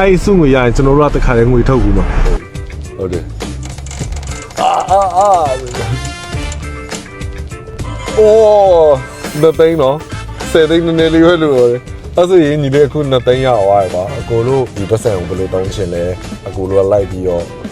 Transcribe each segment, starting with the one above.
အဲ့ဒီစုငွေရရင်ကျွန်တော်တို့ကတစ်ခါတည်းငွေထုတ်ဘူးမှာဟုတ်တယ်အာအာအာโอ้မသိန်းနော်ဆယ်သိန်းနည်းနည်းလေးပဲလို့ရတယ်အဲ့ဆိုရင်ညီလေးအခုနှစ်သိန်းရသွားရပါအကိုတို့ဒီပတ်စံကိုဘယ်လိုတောင်းချင်လဲအကိုတို့ကလိုက်ပြီးတော့အဲ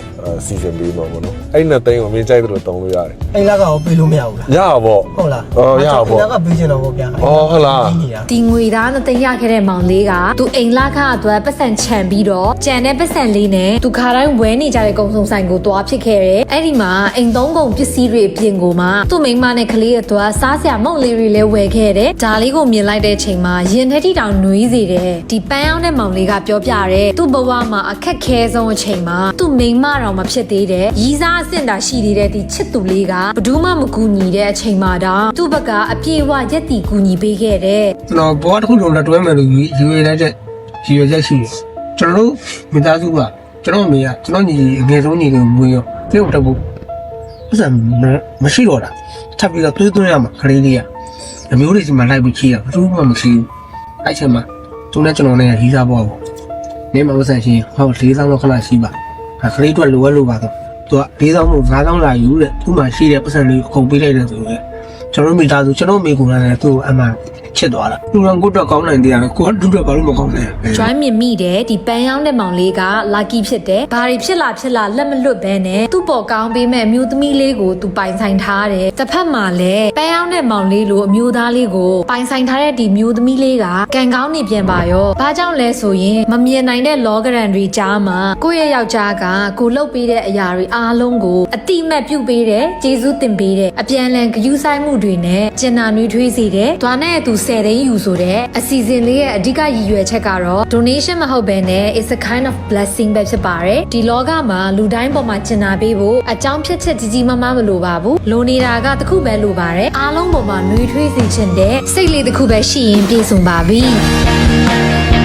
စီစဉ်ပေးမှာပေါ့နော်အဲ့နှစ်သိန်းကိုမင်းကြိုက်တယ်လို့တောင်းလို့ရတယ်အိမ်လာကတော့ပေးလို့မရဘူးလားရပါပေါ့ဟုတ်လားအော်ရပါပေါ့အိမ်လာကပေးချင်တော့ဗောဗျာအော်ဟုတ်လားနေတာဒီငွေသားနဲ့တင်ရခဲ့တဲ့မောင်လေးကသူအိမ်လာခအတွက်ပတ်စံချန်ပြီးတော့ကြံတဲ့ပတ်စံလေးနဲ့သူခါတိုင်းဝဲနေကြတဲ့ကုံစုံဆိုင်ကိုတွားဖြစ်ခဲ့တယ်အဲ့ဒီမှာအိမ်သုံးကုန်ပစ္စည်းတွေအပြင်ကိုမှသူ့မိန်းမနဲ့ကလေးအတွက်စားစရာမုန့်လေးတွေလည်းဝယ်ခဲ့တယ်ဒါလေးကိုမြင်လိုက်တဲ့အချိန်မှာရင်ထဲထိတောင်နှွေးစေတယ်ဒီပန်းအောင်တဲ့မောင်လေးကပြောပြတယ်သူ့ဘဝမှာအခက်ခဲဆုံးအချိန်မှာသူ့မိန်းမတော်မဖြစ်သေးတဲ့ရီးစားအဆင့်တာရှိသေးတဲ့ဒီချစ်သူလေးကဘယ်သူမှမကူညီတဲ့အချိန်မှာတောင်သူ့ဘက်ကအပြေအဝရက်တီကူညီပေးခဲ့တယ်ကျွန်တော်ဘောတစ်ခုလုံးလက်တွဲမယ်လို့ယူရတဲ့ချက်ယူရချက်ရှိတယ်ကျွန်တော်တို့မိသားစုကကျွန်တော်အမေကကျွန်တော်ညီအငယ်ဆုံးညီကိုမွေးရောပြုတ်တက်ဖို့ပတ်စံမရှိတော့တာထပ်ပြီးတော့သွေးသွင်းရမှာခလေးလေးကအမျိုးတွေစီမှာလိုက်ပြီးချီရဘူးမှမရှိဘူးအဲ့ချက်မှာသူနဲ့ကျွန်တော်နဲ့ရီးစားပေါ့ပေါ့နေမှာပတ်စံရှင်ဟော၄ဆောင်လောက်ခဏရှိပါ ခလေးတော့လိုအပ်လို့ပါတော့သူက၄ဆောင်မို့၅ဆောင်လာယူတဲ့သူ့မှာရှိတဲ့ပတ်စံလေးကိုအကုန်ပေးလိုက်တယ်ဆိုတော့ကျွန်တော်မိသားစုကျွန်တော်မိကိုယ်လည်းသူ့အမှ ချစ်သွားတာသူကကိုယ့်တော့ကောင်းနိုင်တယ်ရတယ်ကိုကတူတော့ဘာလို့မကောင်းလဲ join မြင်မိတယ်ဒီပန်းရောင်းတဲ့မောင်လေးက lucky ဖြစ်တယ်ဘာတွေဖြစ်လာဖြစ်လာလက်မလွတ်ဘဲနဲ့သူ့ပေါ်ကောင်းပေးမဲ့အမျိုးသမီးလေးကိုသူပိုင်ဆိုင်ထားတယ်တစ်ဖက်မှာလည်းပန်းရောင်းတဲ့မောင်လေးလိုအမျိုးသားလေးကိုပိုင်ဆိုင်ထားတဲ့ဒီမျိုးသမီးလေးကကံကောင်းနေပြန်ပါရောဘာကြောင့်လဲဆိုရင်မမြင်နိုင်တဲ့လောကရန်တွေကြားမှာကိုယ့်ရဲ့ယောက်ျားကကိုလှုပ်ပေးတဲ့အရာတွေအားလုံးကိုအတိမတ်ပြုတ်ပေးတယ်ကျေးဇူးတင်ပေးတယ်အပြန်လန်ဂယူဆိုင်မှုတွေနဲ့ကျင်နာနွေးထွေးစေတယ်တွားနဲ့သူ10သိန်းယူဆိုတဲ့အစီအစဉ်လေးရဲ့အဓိကရည်ရွယ်ချက်ကတော့ donation မဟုတ်ဘဲနဲ့ it's a kind of blessing ပဲဖြစ်ပါတယ်ဒီလောကမှာလူတိုင်းပေါ်မှာကျင်နာပေးဖို့အကြောင်းဖြစ်ချက်ကြီးကြီးမားမားမလိုပါဘူးလိုနေတာကတစ်ခုပဲလိုပါတယ်အားလုံးပေါ်မှာနှွေးထွေးစေခြင်းတဲ့စိတ်လေးတစ်ခုပဲရှိရင်ပြည့်စုံပါပြီ